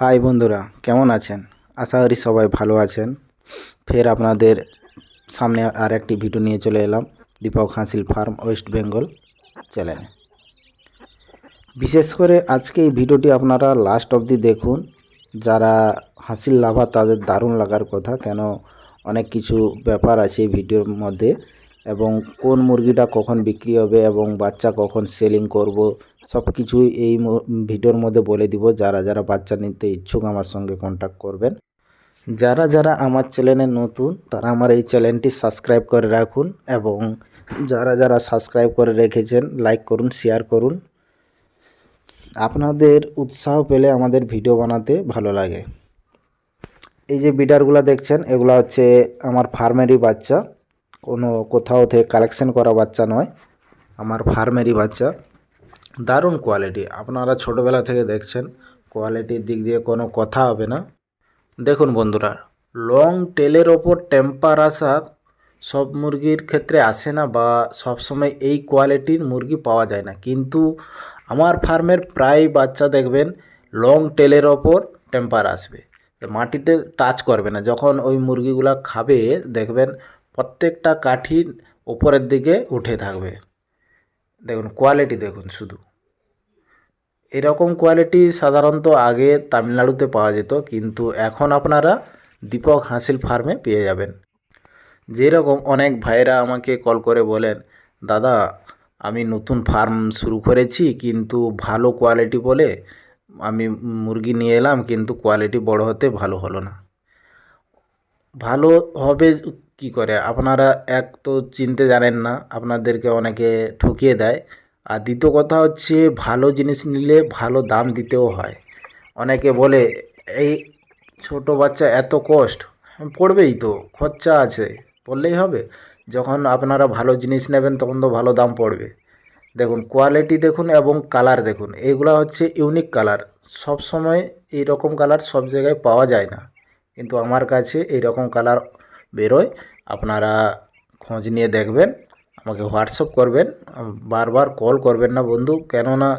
High বন্ধুরা, কেমন আছেন? আশা করি সবাই ভালো আছেন। ফের আপনাদের সামনে আর একটি ভিডিও নিয়ে চলে এলাম, দীপক হাসিল ফার্ম, ওয়েস্ট বেঙ্গল চ্যানেলে। বিশেষ করে আজকে এই ভিডিওটি আপনারা লাস্ট অবধি দেখুন। যারা হাসিল লাভা, তাদের দারুণ লাগার কথা, কেন অনেক কিছু ব্যাপার আছে এই ভিডিওর মধ্যে। এবং কোন মুরগিটা কখন বিক্রি হবে এবং বাচ্চা কখন সেলিং করব সব কিছুই এই ভিডিওর মধ্যে বলে দিব। যারা যারা বাচ্চা নিতে ইচ্ছুক আমার সঙ্গে কন্ট্যাক্ট করবেন। যারা যারা আমার চ্যানেলে নতুন, তারা আমার এই চ্যানেলটি সাবস্ক্রাইব করে রাখুন এবং যারা যারা সাবস্ক্রাইব করে রেখেছেন লাইক করুন শেয়ার করুন। আপনাদের উৎসাহ পেলে আমাদের ভিডিও বানাতে ভালো লাগে। এই যে বিডারগুলো দেখছেন, এগুলো হচ্ছে আমার ফার্মেরই বাচ্চা। কোনো কোথাও থেকে কালেকশন করা বাচ্চা নয়। আমার ফার্মেরই বাচ্চা। দারুণ কোয়ালিটি আপনারা ছোটোবেলা থেকে দেখছেন কোয়ালিটির দিক দিয়ে কোনো কথা হবে না। দেখুন বন্ধুরা লং টেলের ওপর টেম্পার আসা সব মুরগির ক্ষেত্রে আসে না বা সবসময় এই কোয়ালিটির মুরগি পাওয়া যায় না। কিন্তু আমার ফার্মের প্রায় বাচ্চা দেখবেন লং টেলের ওপর টেম্পার আসবে। মাটিতে টাচ করবে না। যখন ওই মুরগিগুলা খাবে, দেখবেন প্রত্যেকটা কাঠি ওপরের দিকে উঠে থাকবে। দেখুন কোয়ালিটি দেখুন শুধু। এরকম কোয়ালিটি সাধারণত আগে তামিলনাড়ুতে পাওয়া যেত, কিন্তু এখন আপনারা দীপক হাসিল ফার্মে পেয়ে যাবেন। যেরকম অনেক ভাইরা আমাকে কল করে বলেন, দাদা, আমি নতুন ফার্ম শুরু করেছি, কিন্তু ভালো কোয়ালিটি বলে আমি মুরগি নিয়ে এলাম, কিন্তু কোয়ালিটি বড় হতে ভালো হলো না। ভালো হবে কি করে? আপনারা এক তো চিনতে জানেন না, আপনাদেরকে অনেকে ঠকিয়ে দেয়। আর দ্বিতীয় কথা হচ্ছে, ভালো জিনিস নিলে ভালো দাম দিতেও হয়। অনেকে বলে, এই ছোট বাচ্চা এত কষ্ট? পড়বেই তো, খরচা আছে, পড়লেই হবে। যখন আপনারা ভালো জিনিস নেবেন, তখন তো ভালো দাম পড়বে। দেখুন কোয়ালিটি দেখুন এবং কালার দেখুন, এগুলো হচ্ছে ইউনিক কালার সব সময় এই রকম কালার সব জায়গায় পাওয়া যায় না। কিন্তু আমার কাছে এই রকম কালার বেরোয়। আপনারা খোঁজ নিয়ে দেখবেন, আমাকে হোয়াটসঅ্যাপ করবেন, বারবার কল করবেন না বন্ধু, কেননা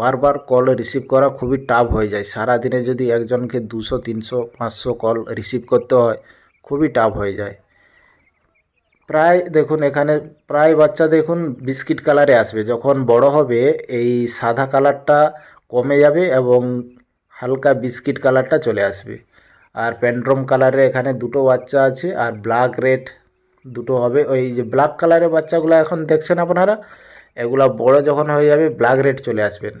বারবার কল রিসিভ করা খুবই টাফ হয়ে যায়। সারাদিনে যদি একজনকে দুশো, তিনশো, পাঁচশো কল রিসিভ করতে হয়, খুবই টাফ হয়ে যায়। প্রায় দেখুন, এখানে প্রায় বাচ্চা দেখুন বিস্কিট কালারে আসবে। যখন বড় হবে, এই সাদা কালারটা কমে যাবে এবং হালকা বিস্কিট কালারটা চলে আসবে। আর প্যান্ট্রম কালারে এখানে দুটো বাচ্চা আছে আর ব্ল্যাক রেড দুটো হবে। ওই যে ব্ল্যাক কালারের বাচ্চাগুলো এখন দেখছেন আপনারা? এগুলা বড় যখন হয়ে যাবে ব্ল্যাক রেড চলে আসবেন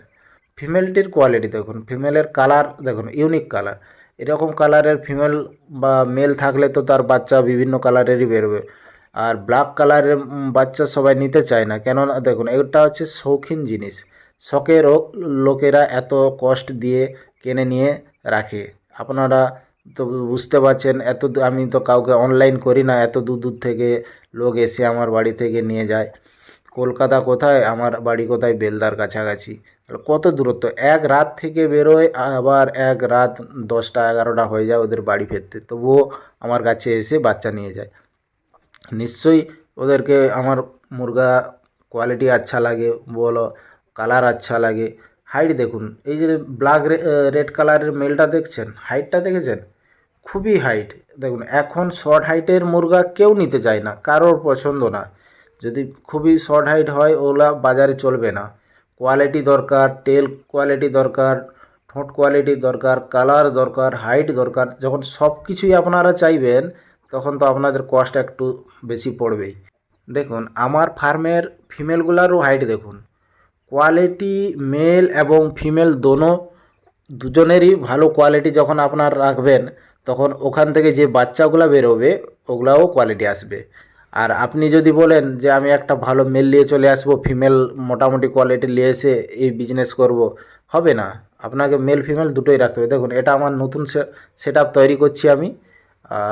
ফিমেলটির কোয়ালিটি দেখুন ফিমেলের কালার দেখুন ইউনিক কালার এরকম কালারের ফিমেল বা মেল থাকলে তো তার বাচ্চা বিভিন্ন কালারেরই বেরোবে। আর ব্ল্যাক কালারের বাচ্চা সবাই নিতে চায় না, কেননা দেখুন, এটা হচ্ছে শৌখিন জিনিস। শখেরও লোকেরা এত কষ্ট দিয়ে কিনে নিয়ে রাখে। আপনারা তো বুঝতে পারছেন, এত আমি তো কাউকে অনলাইন করি না, এত দূর দূর থেকে লোক এসে আমার বাড়ি থেকে নিয়ে যায়। কলকাতা কোথায়? আমার বাড়ি কোথায়? বেলদার কাছাকাছি। কত দূরত্ব? এক রাত থেকে বেরোয়, আবার এক রাত দশটা এগারোটা হয়ে যায় ওদের বাড়ি ফিরতে। তবুও আমার কাছে এসে বাচ্চা নিয়ে যায়। নিশ্চয়ই ওদেরকে আমার মুরগা কোয়ালিটি আচ্ছা লাগে, বলো কালার আচ্ছা লাগে। হাইট দেখুন, এই যে ব্ল্যাক রেড কালারের মেলটা দেখছেন? হাইটটা দেখেছেন? খুবই হাইট দেখুন, এখন শর্ট হাইটের মুরগা কেউ নিতে চায় না, কারোর পছন্দ না। যদি খুবই শর্ট হাইট হয়, ওগুলা বাজারে চলবে না। কোয়ালিটি দরকার টেল কোয়ালিটি দরকার, ঠোঁট কোয়ালিটি দরকার কালার দরকার হাইট দরকার। যখন সব কিছুই আপনারা চাইবেন, তখন তো আপনাদের কষ্ট একটু বেশি পড়বেই। দেখুন, আমার ফার্মের ফিমেলগুলারও হাইট দেখুন। কোয়ালিটি মেল এবং ফিমেল দোনো, দুজনেরই ভালো কোয়ালিটি যখন আপনার রাখবেন তখন ওখান থেকে যে বাচ্চাগুলো বেরোবে, ওগুলাও কোয়ালিটি আসবে। আর আপনি যদি বলেন যে, আমি একটা ভালো মেল নিয়ে চলে আসব ফিমেল মোটামুটি কোয়ালিটি নিয়ে এসে এই বিজনেস করব, হবে না। আপনাকে মেল ফিমেল দুটোই রাখতে হবে। দেখুন, এটা আমার নতুন সেট তৈরি করছি আমি।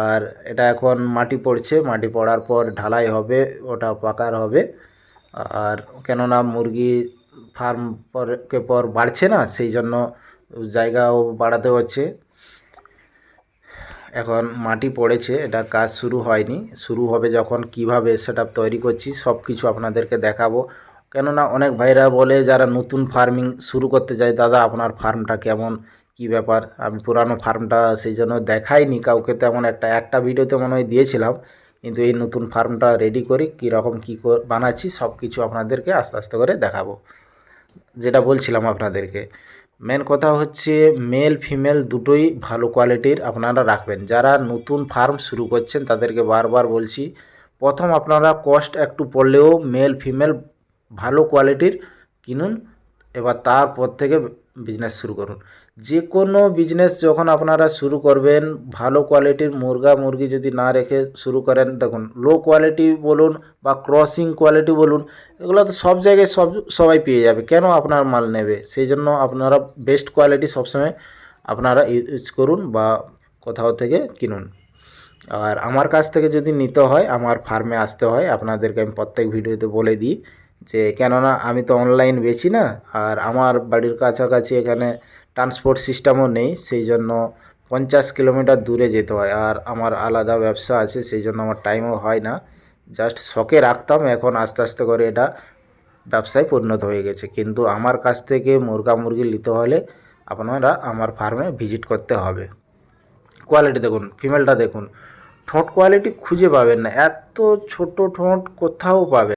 আর এটা এখন মাটি পড়ছে। মাটি পড়ার পর ঢালাই হবে, ওটা পাকার হবে। আর কেননা মুরগি ফার্ম পরকে পর বাড়ছে না, সেই জন্য জায়গাও বাড়াতে হচ্ছে। এখন মাটি পড়েছে, এটা কাজ শুরু হয়নি। শুরু হবে যখন কীভাবে সেটা তৈরি করছি সব কিছু আপনাদেরকে দেখাবো। কেননা অনেক ভাইরা বলে যারা নতুন ফার্মিং শুরু করতে চায় দাদা, আপনার ফার্মটা কেমন? কি ব্যাপার? আমি পুরানো ফার্মটা সেই জন্য দেখাইনি, কাউকে তেমন একটা। একটা ভিডিওতে মনে হয় দিয়েছিলাম, কিন্তু এই নতুন ফার্মটা রেডি করি, কীরকম কী বানাচ্ছি সব কিছু আপনাদেরকে আস্তে আস্তে করে দেখাবো। যেটা বলছিলাম আপনাদেরকে। মেন কথা হচ্ছে মেল ফিমেল দুটোই ভালো কোয়ালিটির আপনারা রাখবেন। যারা নতুন ফার্ম শুরু করছেন, তাদেরকে বারবার বলছি, প্রথম আপনারা কস্ট একটু পড়লেও মেল ফিমেল ভালো কোয়ালিটির কিনুন, এবার তারপর থেকে বিজনেস শুরু করুন। যে কোনো বিজনেস যখন আপনারা শুরু করবেন, ভালো কোয়ালিটির মুরগা মুরগি যদি না রেখে শুরু করেন, দেখুন লো কোয়ালিটি বলুন বা ক্রসিং কোয়ালিটি বলুন, এগুলো তো সব জায়গায় সব, সবাই পেয়ে যাবে। কেন আপনার মাল নেবে? সেই জন্য আপনারা বেস্ট কোয়ালিটি সবসময় আপনারা ইউজ করুন বা কোথাও থেকে কিনুন। আর আমার কাছ থেকে যদি নিতে হয়, আমার ফার্মে আসতে হয়, আপনাদেরকে আমি প্রত্যেক ভিডিওতে বলে দিই যে কেননা আমি তো অনলাইন বেচি না, আর আমার বাড়ির কাছাকাছি এখানে ট্রান্সপোর্ট সিস্টেমও নেই, সেই জন্য পঞ্চাশ কিলোমিটার দূরে যেতে হয়। আর আমার আলাদা ব্যবসা আছে, সেই জন্য আমার টাইমও হয় না। জাস্ট শখে রাখতাম, এখন আস্তে আস্তে করে এটা ব্যবসায় পরিণত হয়ে গেছে। কিন্তু আমার কাছ থেকে মুরগা মুরগি নিতে হলে আপনারা আমার ফার্মে ভিজিট করতে হবে। কোয়ালিটি দেখুন ফিমেলটা দেখুন, ঠোঁট কোয়ালিটি খুঁজে পাবেন না। এত ছোট ঠোঁট কোথাও পাবেন